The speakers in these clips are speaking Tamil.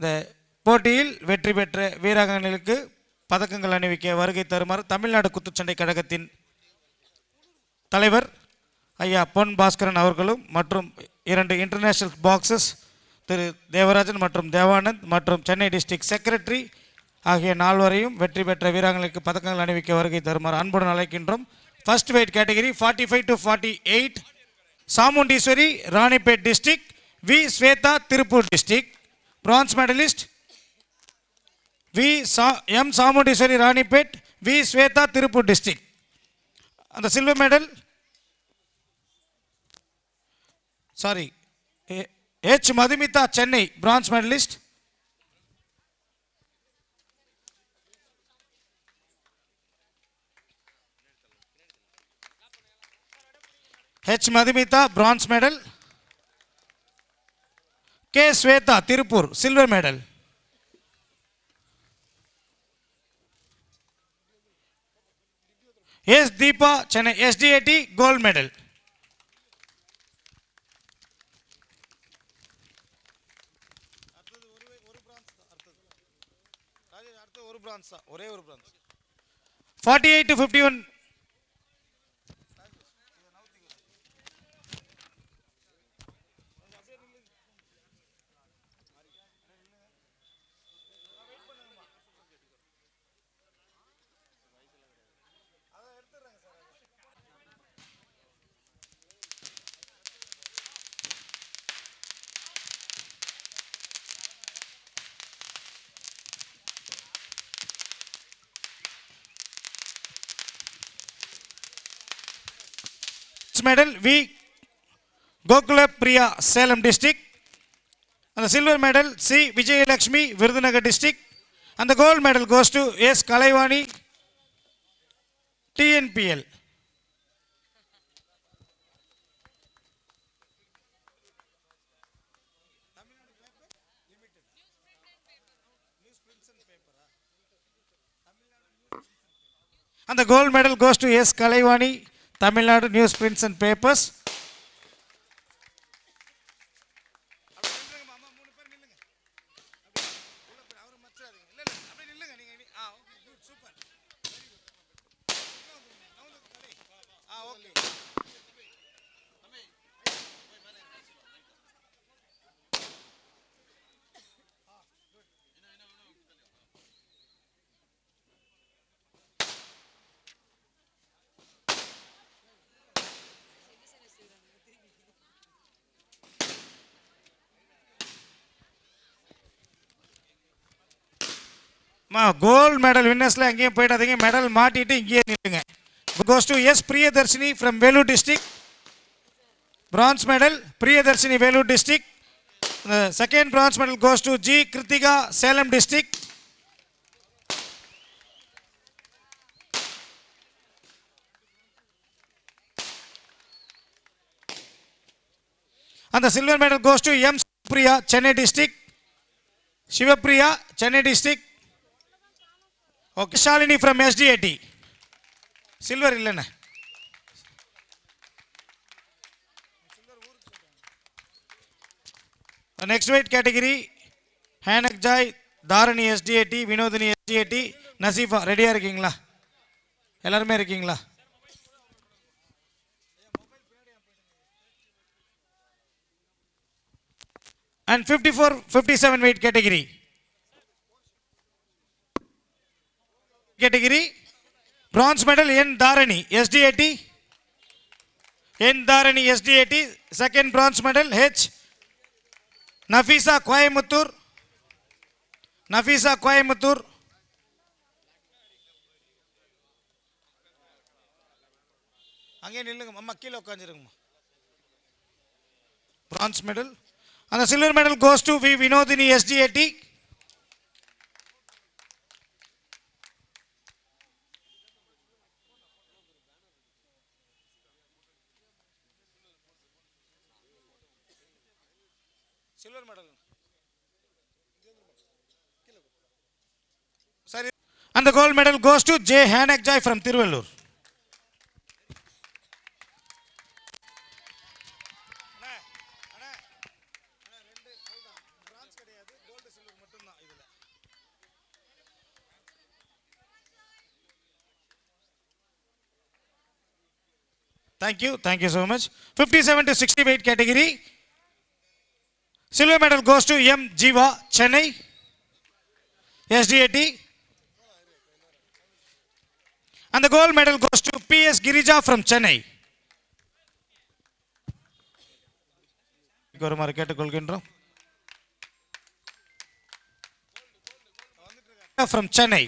இந்த போட்டியில் வெற்றி பெற்ற வீராங்கனைகளுக்கு பதக்கங்கள் அணிவிக்க வருகை தருமாறு தமிழ்நாடு குத்துச்சண்டை கழகத்தின் தலைவர் ஐயா பொன் பாஸ்கரன் அவர்களும் மற்றும் இரண்டு இன்டர்நேஷனல் பாக்ஸஸ் திரு தேவராஜன் மற்றும் தேவானந்த் மற்றும் சென்னை டிஸ்ட்ரிக்ட் செக்ரட்டரி ஆகிய நால்வரையும் வெற்றி பெற்ற வீராங்களுக்கு பதக்கங்கள் அணிவிக்க வருகை தருமாறு அன்புடன் அழைக்கின்றோம். First weight category forty five to forty eight Chamundeeswari Ranipet district V Swetha Tiruppur district bronze medalist V சா M Chamundeeswari Ranipet V Swetha Tiruppur district அந்த silver medal sorry H Madhumitha Chennai bronze medalist H Madhumitha bronze medal K. Swetha Tiruppur silver medal S. Deepa Chennai SDAT gold medal ஒரு ஒரு bronze forty eight to fifty one medal V Gokula Priya Salem district அந்த silver medal C Vijayalakshmi Virudhunagar district அந்த gold medal goes to S Kalaivani TNPL அந்த gold medal goes to S Kalaivani Tamil Nadu newsprints and papers, gold medal வின்னர்ஸில் எங்கேயும் போயிடாதீங்க. மெடல் மாட்டிட்டு இங்கேயே நில்லுங்க. Goes to S Priyadharshini from Vellore district bronze medal Priyadharshini Vellore district second bronze medal goes to G Kiruthika Salem district அந்த silver medal goes to M Priya Chennai district Sivapriya Chennai district okay. Shalini from SDAT silver இல்லைண்ணே. Next weight category Hanak Joy Dharani SDAT Vinodhini SDAT Naseefa ரெடியாக இருக்கீங்களா? எல்லாருமே இருக்கீங்களா? And fifty four fifty seven weight category category. Bronze medal N Dharani SDAT N Dharani SDAT second bronze medal H Nafeesa Coimbatore. Nafeesa Coimbatore. அங்கே நில்லுங்க அம்மா கீழே உட்காந்துருங்கம்மா பிரான்ஸ் மெடல் அந்த silver medal goes to V Vinodhini SDAT silver medal ಸರಿ and the gold medal goes to J Hanak Joy from Tiruvallur Thank you. Thank you so much. 57 to 60 weight category. Silver medal goes to M Jeeva Chennai SDAT அந்த gold medal goes to P S Girija from Chennai வருமாறு கேட்டுக்கொள்கின்றோம் ஃப்ரம் சென்னை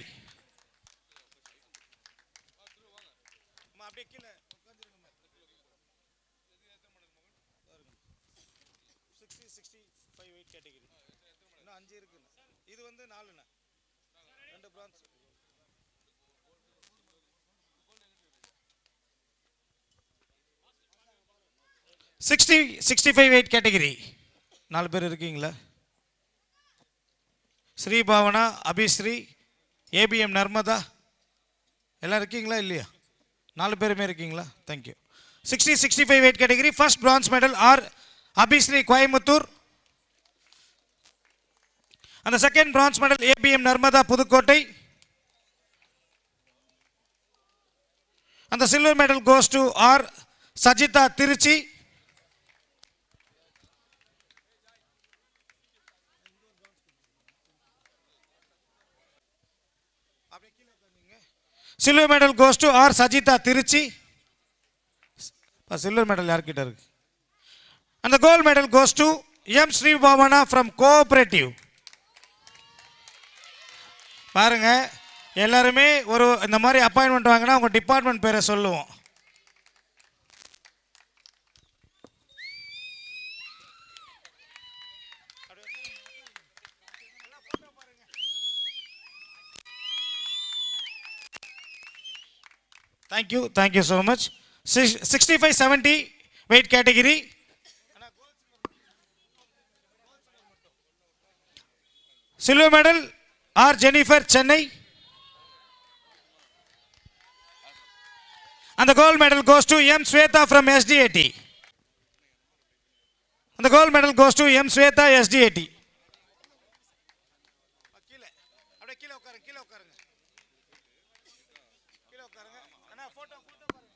from Chennai. இது வந்து நாலுண்ணா. ரெண்டு bronze sixty sixty five weight category நாலு பேர் இருக்கீங்களா? ஸ்ரீ பாவனா அபிஸ்ரீ ஏபிஎம் நர்மதா. எல்லாம் இருக்கீங்களா இல்லையா? நாலு பேருமே இருக்கீங்களா? Thank you sixty sixty five weight category first bronze medal R Abhisri Coimbatore. அந்த second bronze medal ABM Narmadha Pudukkottai அந்த silver medal goes to R Sajitha Trichy silver medal goes to R Sajitha Trichy silver medal யார்கிட்ட இருக்கு? அந்த gold medal goes to M Sribhavana from cooperative பாருங்க எல்லாருமே ஒரு இந்த மாதிரி அப்பாயின்மெண்ட் வாங்கினா உங்கள் டிபார்ட்மெண்ட் பேரை சொல்லுவோம். Thank you thank you so much six sixty five seventy weight category silver medal R Jennifer Chennai. அந்த gold medal goes to M Swetha from SDAT அந்த gold medal goes to M Swetha SDAT கீழே அப்படியே கீழே உட்காருங்க கீழே உட்காருங்க கீழே உட்காருங்க அண்ணா போட்டோ போட்டோ பாருங்க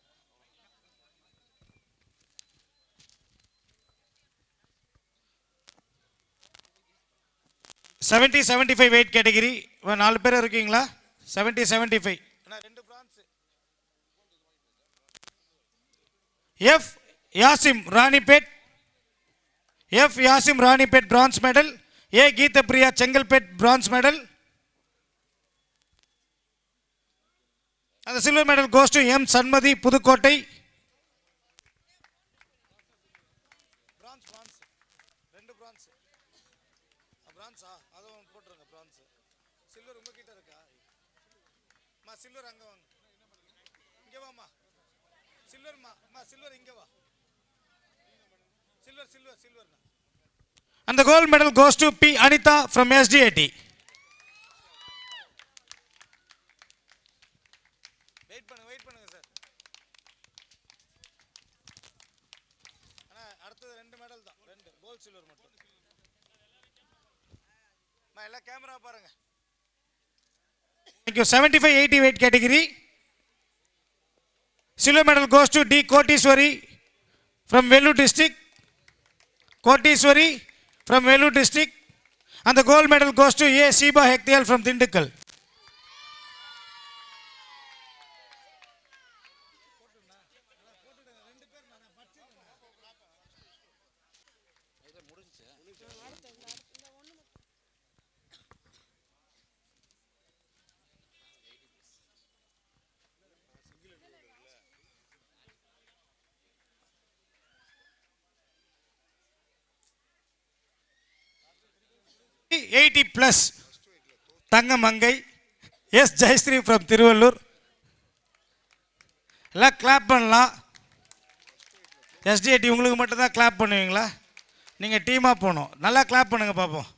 seventy seventy five weight category நாலு பேர் இருக்கீங்களா? செவன்ட்டி செவன்ட்டி ஃபைவ் ரெண்டு bronze F Yasim Ranipet F Yasim Ranipet bronze medal A Geetha Priya Chengalpet bronze medal அந்த silver medal goes to M Shanmathi Pudukkottai bronze bronze ரெண்டு பிரான்ஸ் பிரான்ஸா அதுவும் போட்டுருங்க பிரான்ஸ் சில்வர் உங்ககிட்ட இருக்கா மா சில்வர் அங்கே வாங்க இங்கே வாம்மா சில்வர்மா அம்மா சில்வர் இங்கே வா சில்வர் சில்வர் சில்வர் அந்த gold medal goes to B Anitha from SDAT தான். ரெண்டு கோல்ட் சில்வர் மட்டும். அம்மா எல்லாம் camera from Velu district and the gold medal goes to A. Siba Hektial from Dindikkal. Eighty plus Thanga Mangai S Jayashree from Tiruvallur. எல்லாம் கிளாப் பண்ணலாம். எஸ்டிஐடி உங்களுக்கு மட்டும்தான் கிளாப் பண்ணுவீங்களா? நீங்கள் டீமாக போகணும். நல்லா கிளாப் பண்ணுங்கள் பார்ப்போம்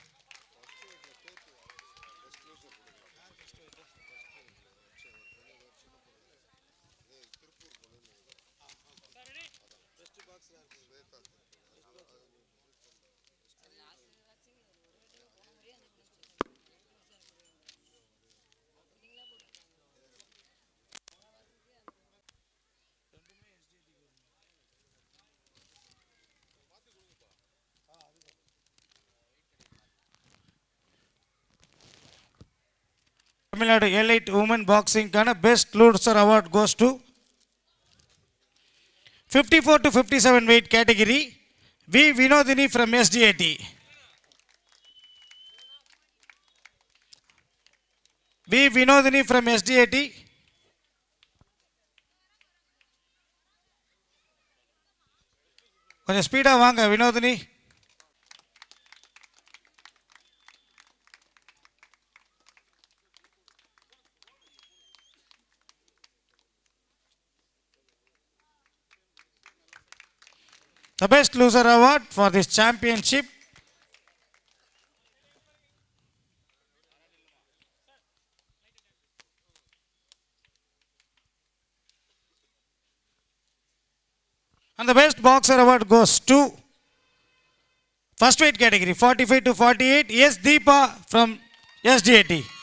Tamil Nadu elite women பாக்ஸிங்கான best loser award goes to fifty four to fifty seven weight category V Vinodhini from SDAT V Vinodhini from SDAT கொஞ்சம் ஸ்பீடாக வாங்க Vinodhini The best loser award for this championship and the best boxer award goes to first weight category 45 to 48 yes Deepa from SDAT.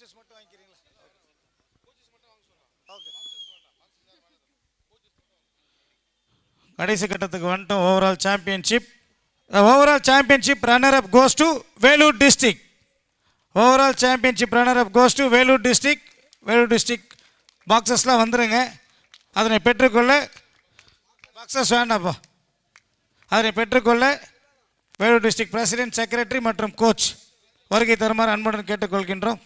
Coaches மட்டும் வாங்கிக்கிறீங்களா? கடைசி கட்டத்துக்கு வந்துட்டோம். Overall championship overall championship runner up goes to Vellore district overall championship runner up goes to Vellore district Vellore district பாக்ஸஸ்லாம் வந்துருங்க. அதனை பெற்றுக்கொள்ள பாக்ஸஸ் வேண்டாம்ப்பா. அதனை பெற்றுக்கொள்ள வேலூர் டிஸ்ட்ரிக்ட் பிரசிடென்ட் செக்ரட்டரி மற்றும் கோச் வருகை தருமாறு அன்புடன் கேட்டுக்கொள்கின்றோம்.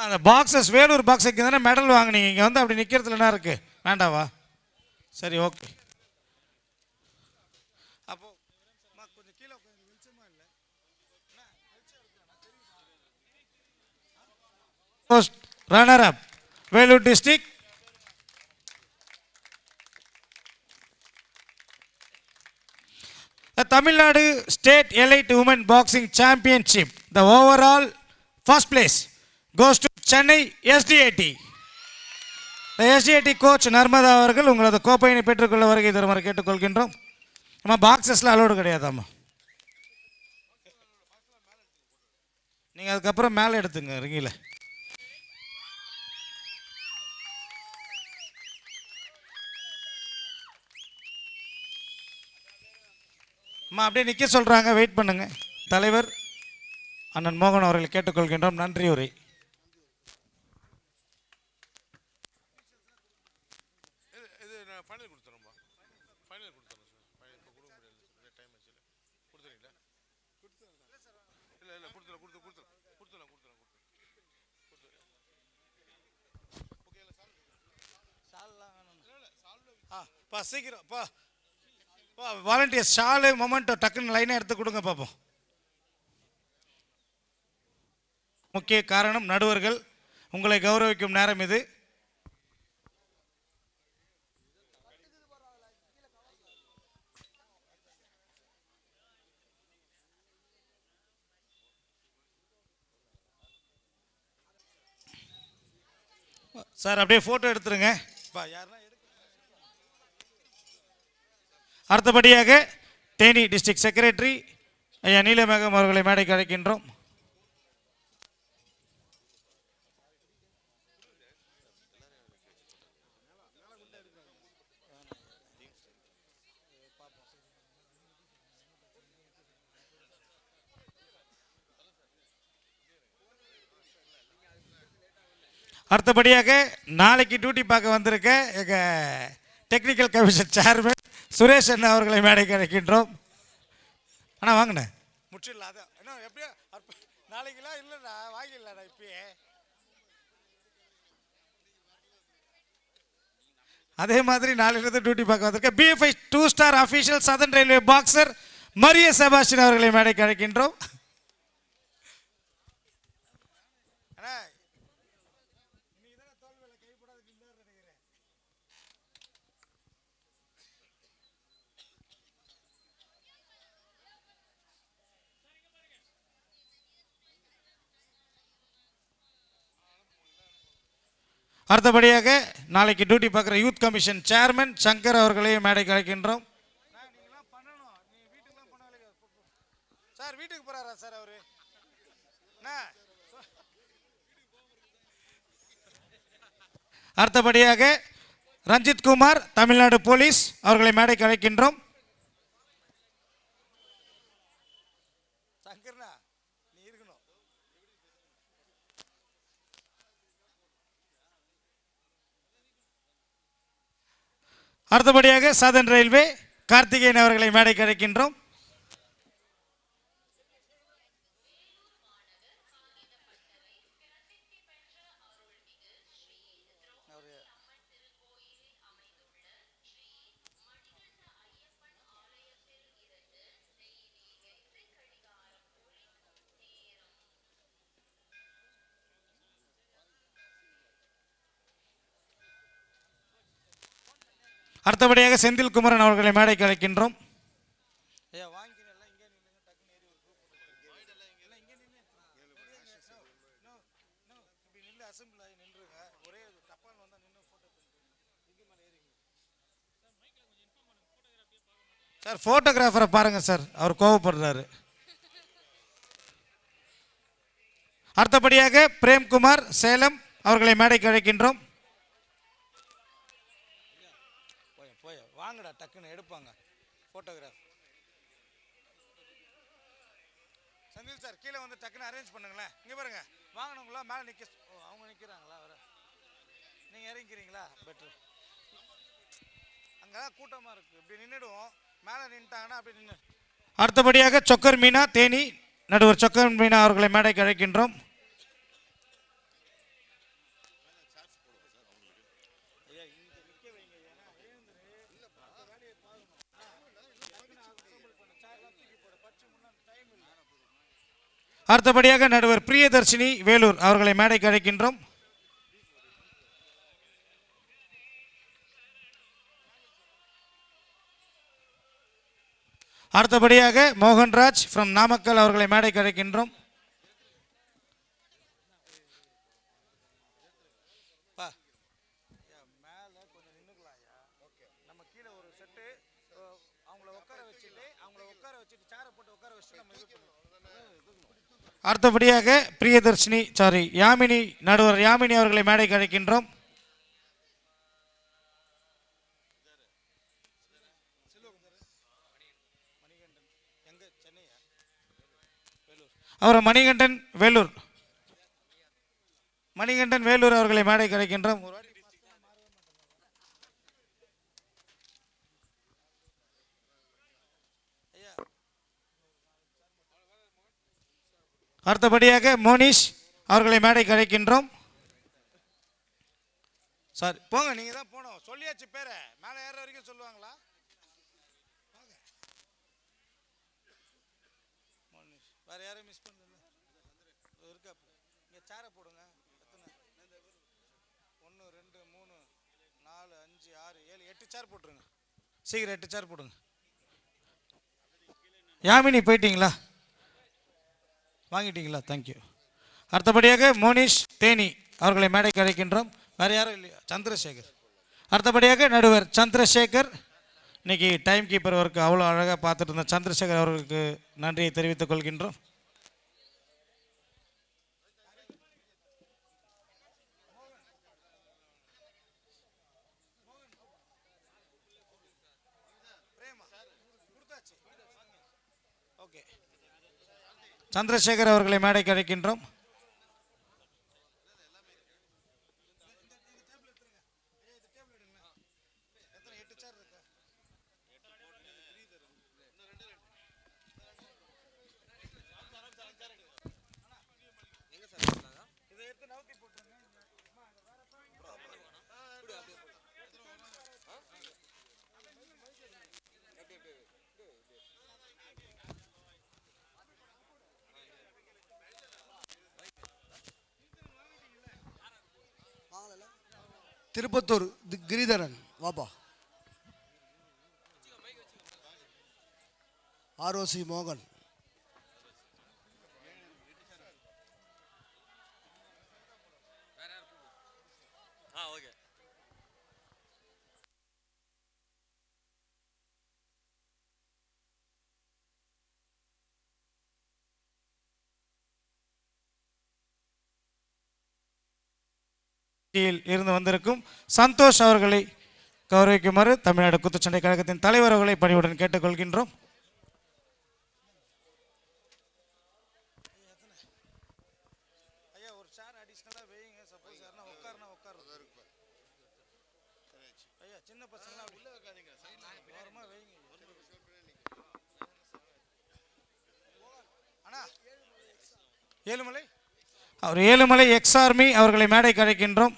அந்த பாக்ஸஸ் வேலூர் பாக்ஸுக்கு தானே மெடல் வாங்குனீங்க. இங்கே வந்து அப்படி நிற்கிறதுல என்ன இருக்கு? வேண்டாவா? சரி ஓகே அப்போ கொஞ்சம் கீழே உட்காருங்க, Vellore district The Tamil Nadu State Elite Women Boxing Championship. The overall first place. Goes to Chennai SDAT. The SDAT coach Narmadha அவர்கள் உங்களது கோப்பையினை பெற்றுக்கொள்ள வருகை தருமாறு கேட்டுக்கொள்கின்றோம். நம்ம பாக்ஸஸ்ல அலோடு கிடையாதாம்மா? நீங்கள் அதுக்கப்புறம் மேலே எடுத்துங்க ரிங்கில அம்மா அப்படியே நிற்க சொல்கிறாங்க வெயிட் பண்ணுங்க. தலைவர் அண்ணன் மோகன் அவர்களை கேட்டுக்கொள்கின்றோம். நன்றி உரை. சீக்கிரம் பா. பா வாலண்டியர் ஷாலு மொமெண்ட்டோ டக்குன்னு லைனாக எடுத்து கொடுங்க பார்ப்போம் முக்கிய காரணம் நடுவர்கள். உங்களை கௌரவிக்கும் நேரம் இது. சார் அப்படியே ஃபோட்டோ எடுத்துருங்க. பா யாருன்னா அடுத்தபடியாக தேனி டிஸ்ட்ரிக்ட் செக்ரட்டரி ஐயா நீலமேகம் அவர்களை மேடைக்கு அழைக்கின்றோம். அடுத்தபடியாக நாளைக்கு டியூட்டி பார்க்க வந்திருக்க எங்கள் டெக்னிக்கல் கமிஷன் சேர்மன் சுரேஷ் அண்ணா அவர்களை மேடைக்கு அழைக்கின்றோம். அண்ணா வாங்கண்ணே. முடிச்சிடலாம் அதான் என்ன எப்படியோ நாளைக்கெல்லாம் இல்லைண்ணா வாங்கிடலாண்ணா இப்பயே. அதே மாதிரி நாளையிலிருந்து டியூட்டி பார்க்க வந்திருக்க BFI two star official southern railway boxer Maria Sebastian அவர்களை மேடைக்கு அழைக்கின்றோம் அண்ணா அடுத்தபடியாக நாளைக்கு டியூட்டி பார்க்குற யூத் கமிஷன் சேர்மன் சங்கர் அவர்களையும் மேடைக்கு அழைக்கின்றோம். சார் வீட்டுக்கு போறாரா சார் அவரு? அடுத்தபடியாக ரஞ்சித் குமார் தமிழ்நாடு போலீஸ் அவர்களை மேடைக்கு அழைக்கின்றோம். அடுத்தபடியாக சதன் ரயில்வே கார்த்திகேயன் அவர்களை மேடைக்கு அழைக்கின்றோம். அடுத்தபடியாக செந்தில் குமரன் அவர்களை மேடைக்கு அழைக்கின்றோம். சார் போட்டோகிராஃபரை பாருங்க சார் அவர் கோவப்படுறாரு. அடுத்தபடியாக பிரேம்குமார் சேலம் அவர்களை மேடைக்கு அழைக்கின்றோம். டக்குன்னு எடுப்பாங்க. ஃபோட்டோகிராஃப் செந்தில் சார் கீழே வந்து டக்குன்னு அரேஞ்ச் பண்ணுங்களேன். இங்கே பாருங்க. வாங்கினவங்களா மேலே நிற்க ஓ அவங்க நிற்கிறாங்களா வர நீங்கள் இறங்கிக்கிறீங்களா? பெட்ரு அங்கே தான் கூட்டமாக இருக்குது இப்படி நின்றுடுவோம் மேலே நின்ட்டாங்கன்னா அப்படி நின்று அடுத்தபடியாக சொக்கர் மீனா தேனி நடுவர் சொக்கர் மீனா அவர்களை மேடைக்கு அழைக்கின்றோம். அடுத்தபடியாக நடுவர் பிரியதர்ஷினி வேலூர் அவர்களை மேடைக்கு அழைக்கின்றோம். அடுத்தபடியாக மோகன்ராஜ் ஃப்ரம் நாமக்கல் அவர்களை மேடைக்கு அழைக்கின்றோம். அடுத்தபடியாக பிரியதர்ஷினி சாரி யாமினி நடுவர் யாமினி அவர்களை மேடைக்கு அழைக்கின்றோம் அவர் மணிகண்டன் வேலூர் மணிகண்டன் வேலூர் அவர்களை மேடைக்கு அழைக்கின்றோம் ஒரு அடுத்தபடியாக மோனிஷ் அவர்களை மேடை கிடைக்கின்றோம் சார் போங்க நீங்க தான் போகணும். சொல்லியாச்சு பேரை. மேலே ஏற வரைக்கும் சொல்லுவாங்களா? வாங்க. மோனிஷ் வேற யாரையும் மிஸ் பண்ணுங்க இருக்கா? இங்கே சேரை போடுங்க. எத்தனை? ஒன்று ரெண்டு மூணு நாலு அஞ்சு ஆறு ஏழு எட்டு சேர் போட்டுருங்க. சீக்கிரம் எட்டு சேர் போடுங்க. யாமினி போயிட்டீங்களா? வாங்கிட்டீங்களா? தேங்க்யூ அடுத்தபடியாக மோனிஷ் தேனி அவர்களை மேடைக்கு அழைக்கின்றோம். வேறு யாரும் இல்லையா? சந்திரசேகர். அடுத்தபடியாக நடுவர் சந்திரசேகர். இன்னைக்கு டைம் கீப்பர் ஒர்க்கு அவ்வளோ அழகாக பார்த்துட்டு இருந்த சந்திரசேகர் அவர்களுக்கு நன்றியை தெரிவித்துக் கொள்கின்றோம். ஓகே. சந்திரசேகர் அவர்களை மேடைக்கு அழைக்கின்றோம். திருப்பத்தூர் தி கிரிதரன் வாப்பா. ஆர்ஓசி மோகன். இருந்து வந்திருக்கும் சந்தோஷ் அவர்களை கௌரவிக்குமாறு தமிழ்நாடு குத்துச்சண்டை கழகத்தின் தலைவர் அவர்களை பணிவுடன் கேட்டுக்கொள்கின்றோம். ஏழுமலை? அவர் ஏழுமலை எக்ஸ் ஆர்மி அவர்களை மேடை கழிக்கின்றோம்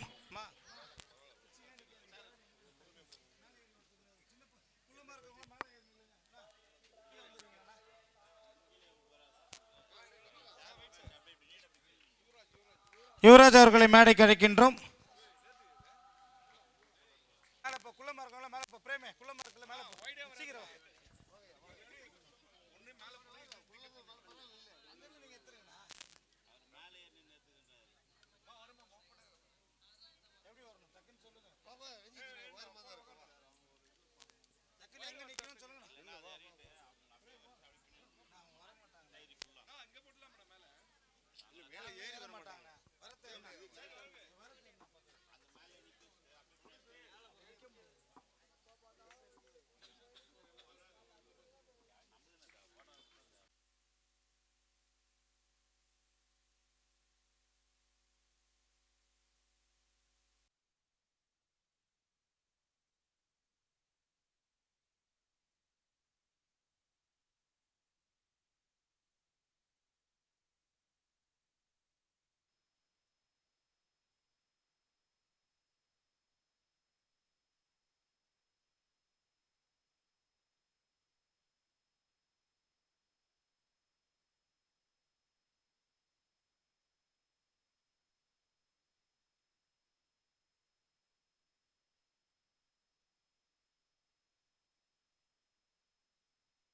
யுவராஜ் அவர்களை மேடை கழிக்கின்றோம்